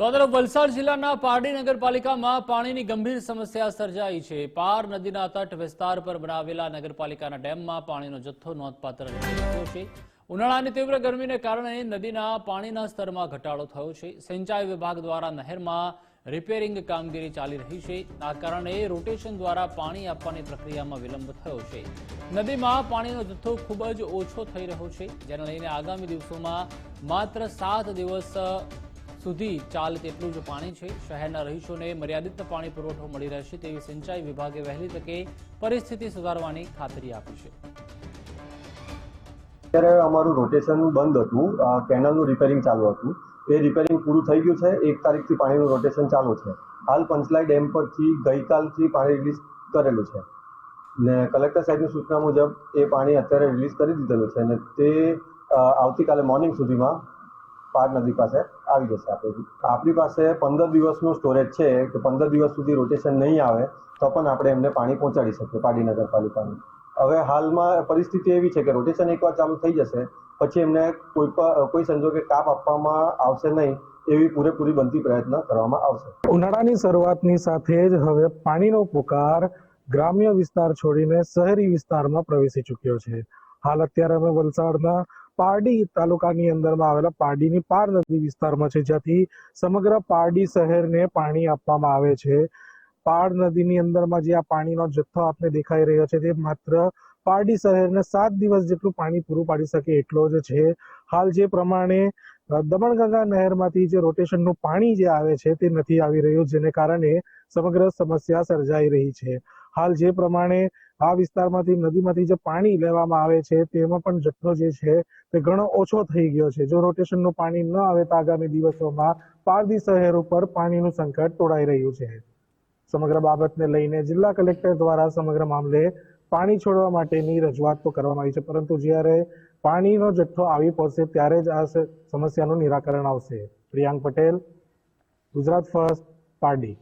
તો આ વલસાડ જિલ્લાના પારડી નગરપાલિકામાં પાણીની ગંભીર સમસ્યા સર્જાઈ છે. પાર નદીના તટ વિસ્તાર પર બનાવેલા નગરપાલિકાના ડેમમાં પાણીનો જથ્થો નોંધપાત્ર ઘટી રહ્યો છે. ઉનાળાની તીવ્ર ગરમીને કારણે નદીના પાણીના સ્તરમાં ઘટાડો થયો છે. સિંચાઈ વિભાગ દ્વારા નહેરમાં રિપેરિંગ કામગીરી ચાલી રહી છે. આ કારણે રોટેશન દ્વારા પાણી આપવાની પ્રક્રિયામાં વિલંબ થયો છે. નદીમાં પાણીનો જથ્થો ખૂબ જ ઓછો થઈ રહ્યો છે. જેને લઈને આગામી દિવસોમાં માત્ર સાત દિવસ સુધી ચાલે તેટલું જ પાણી છે. શહેરના રહીશોને મર્યાદિત પાણી પુરવઠો મળી રહેશે તેવી સિંચાઈ વિભાગે વહેલી તકે પરિસ્થિતિ સુધારવાની ખાતરી આપી છે. અત્યારે અમારું રોટેશન બંધ હતું. કેનલનું રિપેરિંગ ચાલુ હતું. એ રિપેરિંગ પૂરું થઈ ગયું છે. એક તારીખથી પાણીનું રોટેશન ચાલુ છે. હાલ પંચલાઈ ડેમ પરથી ગઈકાલથી પાણી રિલીઝ કરેલું છે. ને કલેક્ટર સાહેબની સૂચના મુજબ એ પાણી અત્યારે રિલીઝ કરી દીધેલું છે. ને તે આવતીકાલે મોર્નિંગ સુધીમાં પાર નદી પાસે આવી જશે આપણે આપણી પાસે પંદર દિવસનું સ્ટોરેજ છે કે પંદર દિવસ સુધી રોટેશન નહીં આવે, તો પણ આપણે એમને પાણી પહોંચાડી શકીએ પાડી નગરપાલિકાને. હવે હાલમાં પરિસ્થિતિ એવી છે કે રોટેશન એકવાર ચાલુ થઈ જશે, પછી એમને કોઈ પણ કોઈ સંજોગે કાપ આપવામાં આવશે નહીં, એવી પૂરેપૂરી બનતી પ્રયત્ન કરવામાં આવશે. ઉનાળાની શરૂઆતની સાથે જ હવે પાણીનો પુકાર ગ્રામ્ય વિસ્તાર છોડીને શહેરી વિસ્તારમાં પ્રવેશી ચૂક્યો છે. હાલ અત્યારે અમે વલસાડના પારડી તાલુકાની અંદરમાં આવેલા પારડીની પાર નદી વિસ્તારમાં છે, જ્યાંથી સમગ્ર પારડી શહેરને પાણી આપવામાં આવે છે. પાર નદીની અંદરમાં જે આ પાણીનો જથ્થો આપને દેખાઈ રહ્યો છે, તે માત્ર પારડી શહેરને સાત દિવસ જેટલું પાણી પૂરું પાડી શકે એટલો જ છે. હાલ જે પ્રમાણે દમણગંગા નહેરમાંથી જે રોટેશનનું પાણી જે આવે છે, તે નથી આવી રહ્યું, જેને કારણે સમગ્ર સમસ્યા સર્જાઈ રહી છે. હાલ જે પ્રમાણે આ વિસ્તારમાંથી નદીમાંથી જે પાણી લેવામાં આવે છે, તેમાં પણ જથ્થો જે છે, તે ઘણો ઓછો થઈ ગયો છે. જો રોટેશનનું પાણી ન આવે તો આગામી દિવસોમાં પારદી શહેર ઉપર પાણીનું સંકટ તોડાઈ રહ્યું છે. સમગ્ર બાબતને લઈને જિલ્લા કલેક્ટર દ્વારા સમગ્ર મામલે પાણી છોડવા માટેની રજૂઆત તો કરવામાં આવી છે, પરંતુ જ્યારે પાણીનો જથ્થો આવી પહોંચશે ત્યારે જ આ સમસ્યાનું નિરાકરણ આવશે. પ્રિયાંક પટેલ, ગુજરાત ફર્સ્ટ, પારડી.